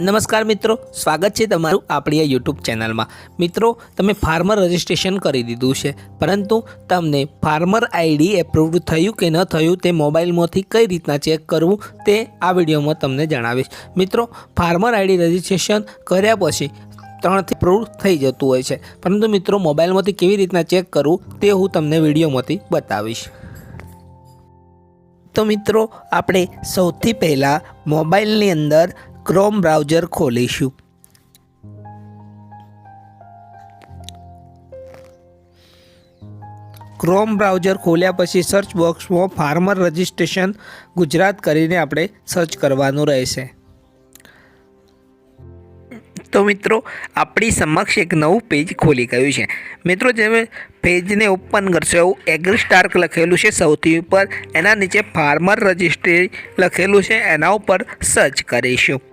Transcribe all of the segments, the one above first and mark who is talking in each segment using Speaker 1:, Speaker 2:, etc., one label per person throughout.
Speaker 1: નમસ્કાર મિત્રો, સ્વાગત છે તમારું આપણી આ યુટ્યુબ ચેનલમાં. મિત્રો, તમે ફાર્મર રજિસ્ટ્રેશન કરી દીધું છે, પરંતુ તમને ફાર્મર આઈડી એપ્રુવડ થયું કે ન થયું તે મોબાઈલમાંથી કઈ રીતના ચેક કરવું તે આ વિડીયોમાં તમને જણાવીશ. મિત્રો, ફાર્મર આઈડી રજિસ્ટ્રેશન કર્યા પછી ત્રણથી પ્રૂવ થઈ જતું હોય છે, પરંતુ મિત્રો, મોબાઈલમાંથી કેવી રીતના ચેક કરવું તે હું તમને વિડીયોમાંથી બતાવીશ. તો મિત્રો, આપણે સૌથી પહેલાં મોબાઈલની અંદર ક્રોમ બ્રાઉઝર ખોલીશું. ક્રોમ બ્રાઉઝર ખોલ્યા પછી સર્ચ બોક્સમાં ફાર્મર રજિસ્ટ્રેશન ગુજરાત કરીને આપણે સર્ચ કરવાનું રહેશે. તો મિત્રો, આપણી સમક્ષ એક નવું પેજ ખોલી ગયું છે. મિત્રો, જે પેજને ઓપન કરશો એવું એગ્રી સ્ટાર્ક લખેલું છે સૌથી ઉપર. એના નીચે ફાર્મર રજિસ્ટ્રી લખેલું છે. એના ઉપર સર્ચ કરીશું.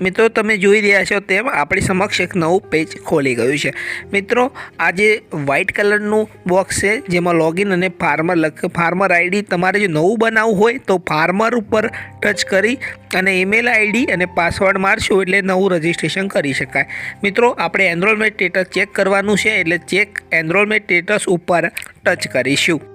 Speaker 1: મિત્રો, તમે જોઈ રહ્યા છો તેમ આપણી સમક્ષ એક નવું પેજ ખોલી ગયું છે. મિત્રો આ જે વ્હાઇટ કલરનું બોક્સ છે, જેમાં લોગિન અને ફાર્મર લખ ફાર્મર આઈડી તમારે જો નવું બનાવવું હોય તો ફાર્મર ઉપર ટચ કરી અને ઈમેલ આઈડી અને પાસવર્ડ મારશું એટલે નવું રજિસ્ટ્રેશન કરી શકાય. મિત્રો, આપણે એનરોલમેન્ટ સ્ટેટસ ચેક કરવાનું છે એટલે ચેક એનરોલમેન્ટ સ્ટેટસ ઉપર ટચ કરીશું.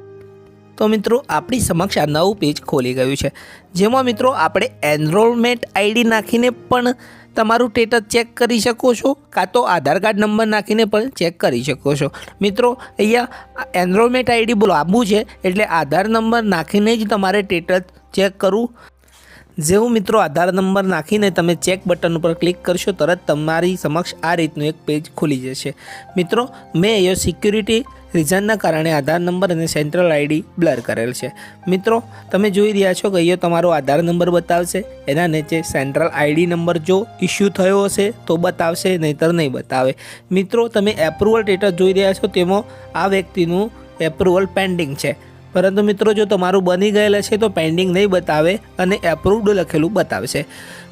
Speaker 1: તો મિત્રો, આપણી સમક્ષ આ નવું પેજ ખોલી ગયું છે. જેમાં મિત્રો, આપણે એનરોલમેન્ટ આઈડી નાખીને પણ તમારું સ્ટેટસ ચેક કરી શકો છો, કાં તો આધાર કાર્ડ નંબર નાખીને પણ ચેક કરી શકો છો. મિત્રો, અહીંયા એનરોલમેન્ટ આઈડી લાંબુ છે, એટલે આધાર નંબર નાખીને જ તમારે સ્ટેટસ ચેક કરવું. જેવું મિત્રો, આધાર નંબર નાખીને તમે ચેક બટન ઉપર ક્લિક કરશો, તરત તમારી સમક્ષ આ રીતનું એક પેજ ખુલી જશે. મિત્રો, મેં અહીંયા સિક્યુરિટી રીઝનના કારણે આધાર નંબર અને સેન્ટ્રલ આઈડી બ્લર કરેલ છે. મિત્રો, તમે જોઈ રહ્યા છો કે અહીંયા તમારો આધાર નંબર બતાવશે, એના નીચે સેન્ટ્રલ આઈડી નંબર જો ઇસ્યુ થયો હશે તો બતાવશે, નહીંતર નહીં બતાવે. મિત્રો, તમે એપ્રુવલ સ્ટેટસ જોઈ રહ્યા છો તેમાં આ વ્યક્તિનું એપ્રુવલ પેન્ડિંગ છે. પરંતુ મિત્રો, જો તમારું બની ગયેલ છે તો પેન્ડિંગ નહીં બતાવે અને એપ્રુવડ લખેલું બતાવશે.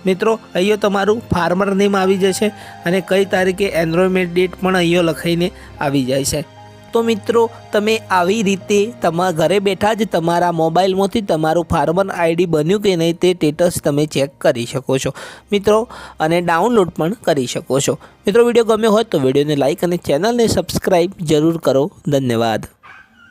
Speaker 1: મિત્રો અહીંયા તમારું ફાર્મર નેમ આવી જશે અને કઈ તારીખે એનરોલમેન્ટ ડેટ પણ અહીંયા લખાઈને આવી જાય છે. તો મિત્રો, તમે આવી રીતે તમારા ઘરે બેઠા જ તમારા મોબાઈલમાંથી તમારું ફાર્મર આઈડી બન્યું કે નહીં તે સ્ટેટસ તમે ચેક કરી શકો છો. મિત્રો, અને ડાઉનલોડ પણ કરી શકો છો. મિત્રો વીડિયો ગમ્યો હોય તો વિડીયોને લાઇક અને ચેનલને સબસ્ક્રાઈબ જરૂર કરો. ધન્યવાદ.